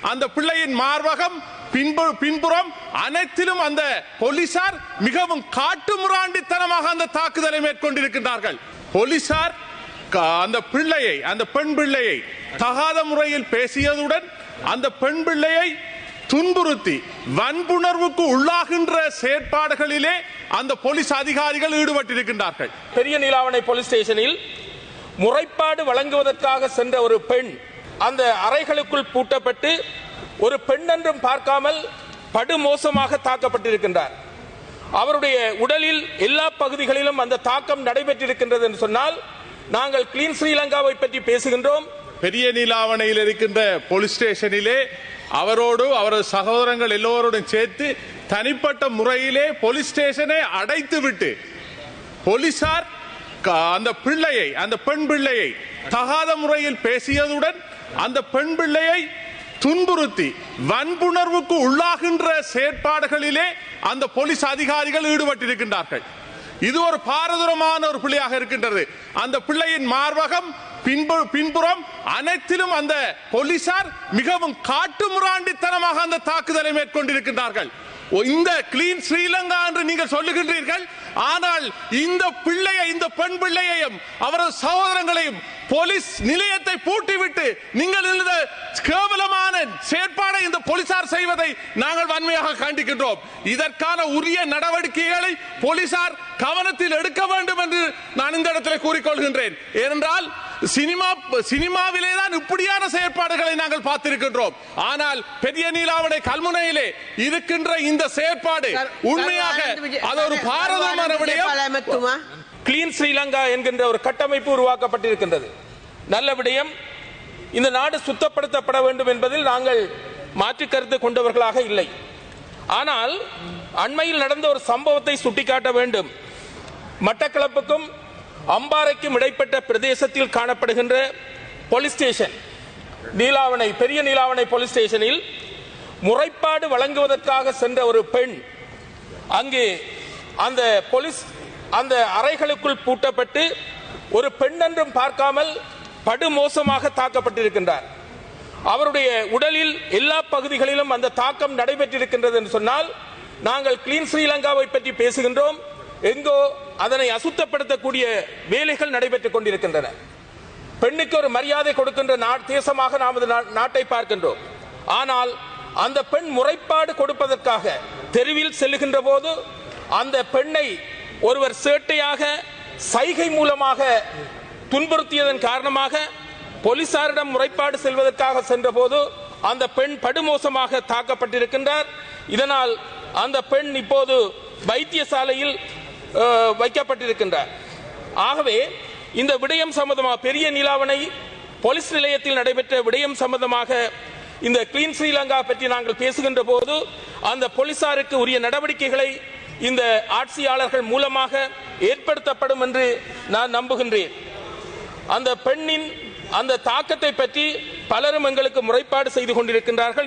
அந்த பிள்ளையின் மார்பகம் பின்பு- பின்புறம் அனைத்திலும் அந்த போலீசார் மிகவும் காட்டுமுராண்டித்தனமாக அந்த தாக்குதலை மேற்கொண்டிருக்கின்றார்கள். போலீசார் அந்த பிள்ளையை அந்த பெண் பிள்ளையை தகாத முறையில் பேசியதுடன் அந்த பெண் பிள்ளையை துன்புறுத்தி வன்புணர்வுக்கு உள்ளாகின்ற செயற்பாடுகளிலே அந்த போலீஸ் அதிகாரிகள் ஈடுபட்டிருக்கின்றார்கள். பெரிய நீலாவணை போலீஸ் ஸ்டேஷனில் முறைப்பாடு வழங்குவதற்காக சென்ற ஒரு பெண் அந்த அறைகளுக்குள் பூட்டப்பட்டு ஒரு பெண் என்றும் பார்க்காமல் படுமோசமாக தாக்கப்பட்டிருக்கின்றார். அவருடைய உடலில் எல்லா பகுதிகளிலும் அந்த தாக்கம் நடைபெற்றிருக்கின்றது என்று சொன்னால் நாங்கள் கிளீன் ஸ்ரீலங்காவை பற்றி பேசுகின்றோம். பெரிய நீலாவணையில் இருக்கின்ற போலீஸ் ஸ்டேஷனிலே அவரோடு அவரது சகோதரங்கள் எல்லோரோடும் சேர்த்து தனிப்பட்ட முறையிலே போலீஸ் ஸ்டேஷனை அடைத்து விட்டு போலீசார் அந்த பிள்ளையை அந்த பெண் பிள்ளையை தகாத முறையில் பேசியதுடன் அந்த பெண் பிள்ளையை துன்புறுத்தி வன்புணர்வுக்கு உள்ளாகின்ற செயற்பாடுகளிலே அந்த போலீஸ் அதிகாரிகள் ஈடுபட்டிருக்கின்றார்கள். இது ஒரு பாரதூரமான ஒரு பிள்ளையாக இருக்கின்றது. அந்த பிள்ளையின் மார்பகம் பின்பு பின்புறம் அனைத்திலும் அந்த போலீசார் மிகவும் காட்டுமுராண்டித்தனமாக அந்த தாக்குதலை மேற்கொண்டிருக்கின்றார்கள். இந்த கிளீன் ஸ்ரீலங்கா என்று நீங்கள் சொல்லுகின்றீர்கள் ஆனால் இந்த பிள்ளையை இந்த பெண் பிள்ளையையும் அவரது சகோதரங்களையும் போலீஸ் நிலையத்தை பூட்டிவிட்டு நீங்கள் இந்த கேவலமான செயற்பாடை இந்த போலீசார் செய்வதை நாங்கள் வன்மையாக காண்டிக்கின்றோம் இதற்கான உரிய நடவடிக்கைகளை போலீசார் கவனத்தில் எடுக்க வேண்டும் என்று நான் இந்த இடத்தில் கூறிக்கொள்கின்றேன். ஏனென்றால் சினிமா சினிமாவிலே தான் இப்படியான செயற்பாடுகளை நாங்கள் பார்த்திருக்கின்றோம். ஆனால் பெரிய நீலாவணை கல்முனையிலே இருக்கின்ற இந்த செயற்பாடு உண்மையாக அது ஒரு பாரதமான விடயம். கிளீன் ஸ்ரீலங்கா என்கின்ற ஒரு கட்டமைப்பு உருவாக்கப்பட்டிருக்கின்றது. நல்ல விடயம். இந்த நாடு சுத்தப்படுத்தப்பட வேண்டும் என்பதில் நாங்கள் மாற்று கருத்து கொண்டவர்களாக இல்லை. ஆனால் அண்மையில் நடந்த ஒரு சம்பவத்தை சுட்டிக்காட்ட வேண்டும். மட்டக்களப்புக்கும் அம்பாறைக்கும் இடைப்பட்ட பிரதேசத்தில் காணப்படுகின்ற போலீஸ் ஸ்டேஷன் நீலாவணை பெரிய நீலாவணை போலீஸ் ஸ்டேஷனில் முறைப்பாடு வழங்குவதற்காக சென்ற ஒரு பெண் அங்கே அந்த போலீஸ் அந்த அறைகளுக்குள் பூட்டப்பட்டு ஒரு பெண் என்றும் பார்க்காமல் படுமோசமாக தாக்கப்பட்டிருக்கின்றார். அவருடைய உடலில் எல்லா பகுதிகளிலும் அந்த தாக்கம் நடைபெற்றிருக்கின்றது என்று சொன்னால் நாங்கள் கிளீன் ஸ்ரீலங்காவை பற்றி பேசுகின்றோம். எங்கோ அதனை அசுத்தப்படுத்தக்கூடிய வேலைகள் நடைபெற்றுக் கொண்டிருக்கின்றன. பெண்ணுக்கு ஒரு மரியாதை கொடுக்கின்ற தேசமாக நமது நா- நாட்டை பார்க்கின்றோம். ஆனால் அந்த பெண் முறைப்பாடு கொடுப்பதற்காக தெருவில் செல்லுகின்ற போது அந்த பெண்ணை ஒருவர் சேட்டையாக சைகை மூலமாக துன்புறுத்தியதன் காரணமாக போலீசாரிடம் முறைப்பாடு செல்வதற்காக சென்றபோது அந்த பெண் படுமோசமாக தாக்கப்பட்டிருக்கின்றார். இதனால் அந்த பெண் இப்போது வைத்தியசாலையில் வைக்கப்பட்டிருக்கின்ற வைக்கப்பட்டிருக்கின்றார். ஆகவே இந்த விடயம் சம்பந்தமாக பெரிய நிலாவணை போலீஸ் நிலையத்தில் நடைபெற்ற விடயம் சம்பந்தமாக இந்த கிளீன் ஸ்ரீலங்கா பற்றி நாங்கள் பேசுகின்ற போது அந்த போலீசாருக்கு உரிய நடவடிக்கைகளை இந்த ஆட்சியாளர்கள் மூலமாக ஏற்படுத்தப்படும் என்று நான் நம்புகின்றேன். அந்த பெண்ணின் அந்த தாக்கத்தை பற்றி பலரும் எங்களுக்கு முறைப்பாடு செய்து கொண்டிருக்கின்றார்கள்.